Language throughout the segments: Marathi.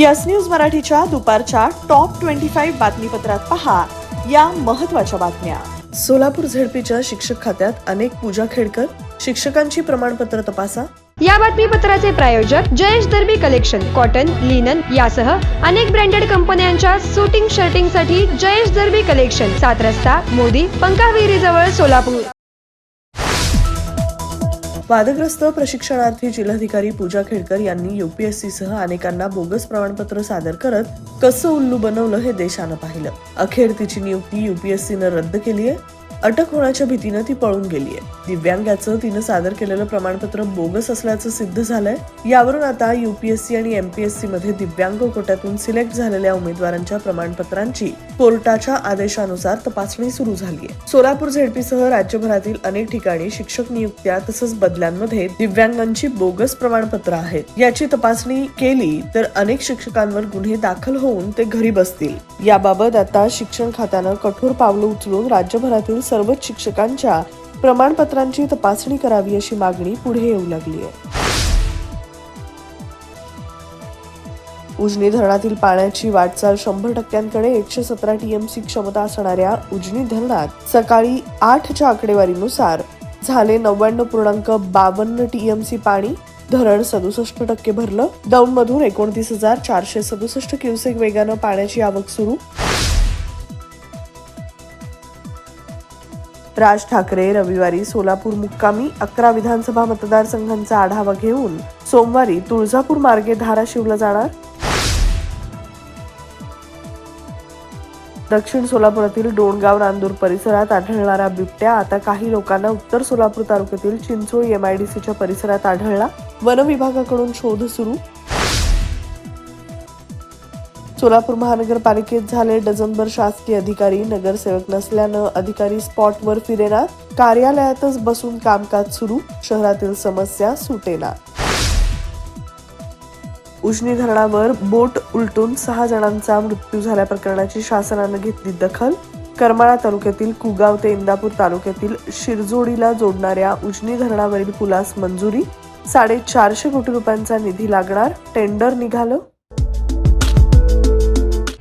यस न्यूज मराठीच्या दुपारच्या टॉप ट्वेंटी फाईव्ह बातमीपत्रात पहा या महत्त्वाच्या बातम्या. सोलापूर झेडपीच्या शिक्षक खात्यात अनेक पूजा खेडकर शिक्षकांची प्रमाणपत्र तपासा. या बातमीपत्राचे प्रायोजक Jayesh Darbi collection cotton linen यासह अनेक ब्रँडेड कंपन्यांच्या सुटिंग शर्टिंगसाठी जयेश दर्बी कलेक्शन सात रस्ता मोदी पंकाविहिरी जवळ सोलापूर. वादग्रस्त प्रशिक्षणार्थी जिल्हाधिकारी पूजा खेडकर यांनी युपीएससीसह अनेकांना बोगस प्रमाणपत्र सादर करत कसं उल्लू बनवलं हे देशानं पाहिलं. अखेर तिची नियुक्ती युपीएससीनं रद्द केली आहे. अटक होण्याच्या भीतीनं ती पळून गेली आहे दिव्यांगाचं तिनं सादर केलेलं प्रमाणपत्र बोगस असल्याचं सिद्ध झालंय. यावरून आता युपीएससी आणि एमपीएससी मध्ये दिव्यांग कोट्यातून सिलेक्ट झालेल्या उमेदवारांच्या प्रमाणपत्रांची कोर्टाच्या आदेशानुसार तपासणी सुरू झाली आहे सोलापूर झेडपीसह राज्यभरातील अनेक ठिकाणी शिक्षक नियुक्त्या तसंच बदल्यांमध्ये दिव्यांगांची बोगस प्रमाणपत्र आहेत. याची तपासणी केली तर अनेक शिक्षकांवर गुन्हे दाखल होऊन ते घरी बसतील. याबाबत आता शिक्षण खात्यानं कठोर पावलं उचलून राज्यभरातील सर्वच शिक्षकांच्या प्रमाणपत्रांची तपासणी करावी अशी मागणी पुढे येऊ लागली आहे. उजनी धरणातील पाण्याची वाटचाल शंभर टक्क्यांकडे एकशे सतरा टीएमसी क्षमता असणाऱ्या उजनी धरणात सकाळी आठच्या आकडेवारीनुसार झाले नव्याण्णव पूर्णांक बावन्न टीएमसी पाणी धरण सदुसष्ट टक्के भरलं. दौंडमधून एकोणतीस हजार चारशे सदुसष्ट क्युसेक वेगानं पाण्याची आवक सुरू. राज ठाकरे रविवारी सोलापूर मुक्कामी अकरा विधानसभा मतदारसंघांचा आढावा घेऊन सोमवारी तुळजापूर मार्गे धाराशिवला जाणार. दक्षिण सोलापुरातील डोणगाव नांदूर परिसरात आढळणारा बिबट्या आता काही लोकांना उत्तर सोलापूर तालुक्यातील चिंचोळी एमआयडीसीच्या परिसरात आढळला. वन विभागाकडून शोध सुरू. सोलापूर महानगरपालिकेत झाले डझनभर शासकीय अधिकारी नगरसेवक नसल्यानं अधिकारी स्पॉटवर फिरेना कार्यालयातच बसून कामकाज सुरू शहरातील समस्या सुटेना. उजनी धरणावर बोट उलटून सहा जणांचा मृत्यू झाल्या प्रकरणाची शासनानं घेतली दखल. करमाळा तालुक्यातील कुगाव ते इंदापूर तालुक्यातील शिरजोडीला जोडणाऱ्या उजनी धरणावरील पुलास मंजुरी. साडेचारशे कोटी रुपयांचा निधी लागणार टेंडर निघालं.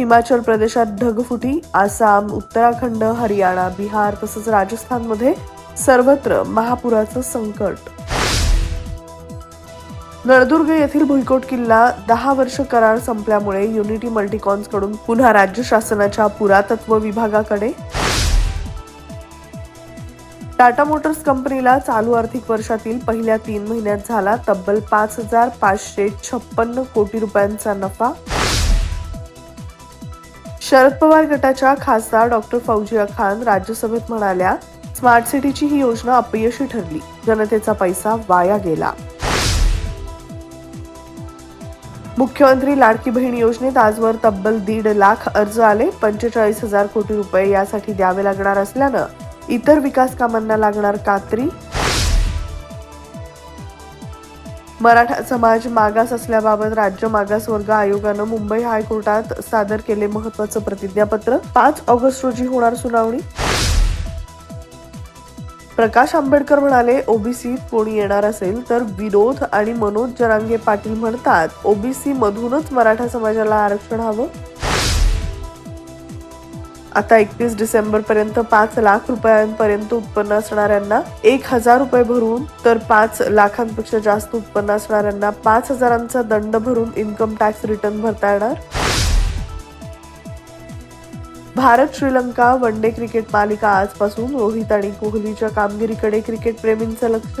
हिमाचल प्रदेशात ढगफुटी आसाम उत्तराखंड हरियाणा बिहार तसंच राजस्थानमध्ये सर्वत्र महापुराचं संकट. नळदुर्ग येथील भुईकोट किल्ला दहा वर्ष करार संपल्यामुळे युनिटी मल्टीकॉन्सकडून पुन्हा राज्य शासनाच्या पुरातत्व विभागाकडे. टाटा मोटर्स कंपनीला चालू आर्थिक वर्षातील पहिल्या तीन महिन्यात झाला तब्बल पाच हजार पाचशे छप्पन्न कोटी रुपयांचा नफा. शरद पवार गटाच्या खासदार डॉक्टर फौजिया खान राज्यसभेत म्हणाल्या स्मार्ट सिटीची ही योजना अपयशी ठरली. जनतेचा पैसा वाया गेला. मुख्यमंत्री लाडकी बहीण योजनेत आजवर तब्बल दीड लाख अर्ज आले. पंचेचाळीस हजार कोटी रुपये यासाठी द्यावे लागणार असल्यानं इतर विकास कामांना लागणार कात्री मराठा समाज मागास असल्याबाबत राज्य मागासवर्ग आयोगानं मुंबई हायकोर्टात सादर केले महत्वाचं प्रतिज्ञापत्र. पाच ऑगस्ट रोजी होणार सुनावणी. प्रकाश आंबेडकर म्हणाले ओबीसीत कोणी येणार असेल तर विरोध आणि मनोज जरांगे पाटील म्हणतात ओबीसी मधूनच मराठा समाजाला आरक्षण हवं. आता एकतीस डिसेंबर पर्यंत पाच लाख रुपयांपर्यंत उत्पन्न असणाऱ्यांना एक हजार रुपये भरून तर पाच लाखांपेक्षा जास्त उत्पन्न असणाऱ्यांना पाच हजारांचा दंड भरून इन्कम टॅक्स रिटर्न भरता येणार. Bharat Sri Lanka one day cricket मालिका आजपासून रोहित आणि कोहलीच्या कामगिरीकडे क्रिकेट प्रेमींचं लक्ष.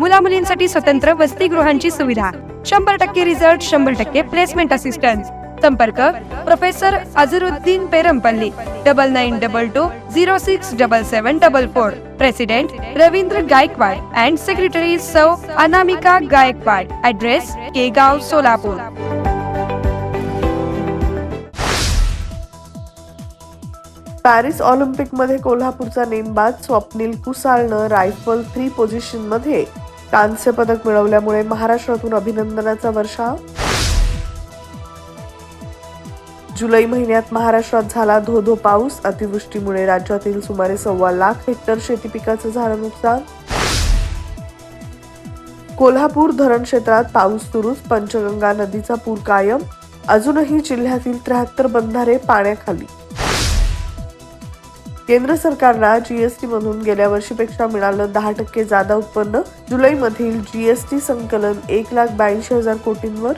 मुला मुलींसाठी स्वतंत्र वसतिगृहांची सुविधा. शंभर टक्के रिझल्ट शंभर टक्के प्लेसमेंट असिस्टन्स संपर्क professor Azharuddin Perampalli double nine double two zero six double seven double four president Ravindra Gaikwad and secretary Sau Anamika Gaikwad address Kegaon Solapur Paris ऑलिम्पिकमध्ये कोल्हापूरचा नेमबाज स्वप्नील कुसाळनं रायफल थ्री पोझिशनमध्ये कांस्य पदक मिळवल्यामुळे महाराष्ट्रातून अभिनंदनाचा वर्षा. जुलै महिन्यात महाराष्ट्रात झाला धो धो पाऊस. अतिवृष्टीमुळे राज्यातील सुमारे सव्वा लाख हेक्टर शेती पिकाचं झालं नुकसान. कोल्हापूर धरण क्षेत्रात पाऊस सुरूच. पंचगंगा नदीचा पूर कायम. अजूनही जिल्ह्यातील त्र्याहत्तर बंधारे पाण्याखाली. केंद्र सरकारला जीएसटी मधून गेल्या वर्षीपेक्षा मिळालं दहा टक्के जादा उत्पन्न. जुलै मधील जीएसटी संकलन एक लाख ब्याऐंशी हजार कोटींवर.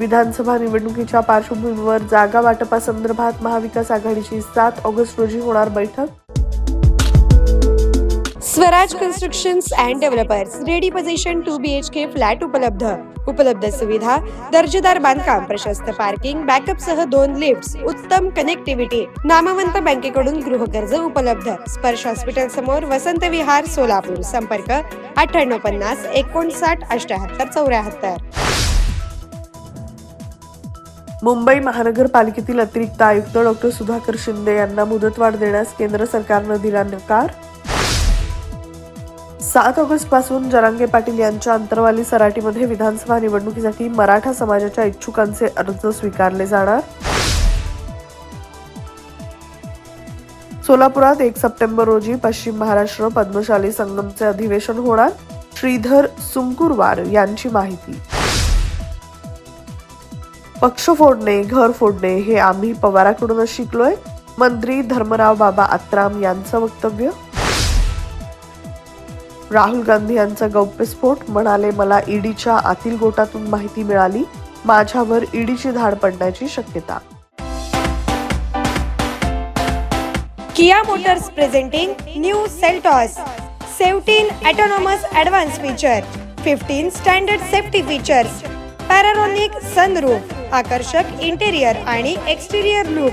विधानसभा निवडणुकीच्या पार्श्वभूमीवर जागा वाटपासंदर्भात महाविकास आघाडीची सात ऑगस्ट रोजी होणार बैठक. Swaraj constructions and developers ready position two B H K flat उपलब्ध उपलब्ध सुविधा दर्जेदार बांधकाम प्रशस्त पार्किंग बॅकअप सह दोन लिफ्ट उत्तम कनेक्टिव्हिटी नामवंत बँकेकडून गृहकर्ज उपलब्ध स्पर्श हॉस्पिटल समोर वसंत विहार सोलापूर संपर्क अठ्ठ्याण्णव पन्नास एकोणसाठ अष्ट्याहत्तर चौऱ्याहत्तर मुंबई महानगरपालिकेतील अतिरिक्त आयुक्त डॉक्टर सुधाकर शिंदे यांना मुदतवाढ देण्यास केंद्र सरकारनं दिला नकार? सात ऑगस्टपासून जरांगे पाटील यांच्या अंतरवाली सराटीमध्ये विधानसभा निवडणुकीसाठी मराठा समाजाच्या इच्छुकांचे अर्ज स्वीकारले जाणार. सोलापुरात एक सप्टेंबर रोजी पश्चिम महाराष्ट्र पद्मशाली संगमचे अधिवेशन होणार. श्रीधर सुंकुरवार यांची माहिती. पक्ष फोडणे घर फोडणे हे आम्ही पवाराकडूनच शिकलोय. मंत्री धर्मराव बाबा आत्राम यांचं वक्तव्य. राहुल गांधी यांचा गौप्यस्फोट म्हणाले मला ईडीच्या आतील गोटातून माहिती मिळाली. माझ्यावर ईडीची धाड पडण्याची शक्यता. Kia motors presenting new Seltos. Seventeen autonomous advance feature. Fifteen standard safety features. Panoramic sunroof. आकर्षक इंटेरियर आणि एक्सटेरियर लुक.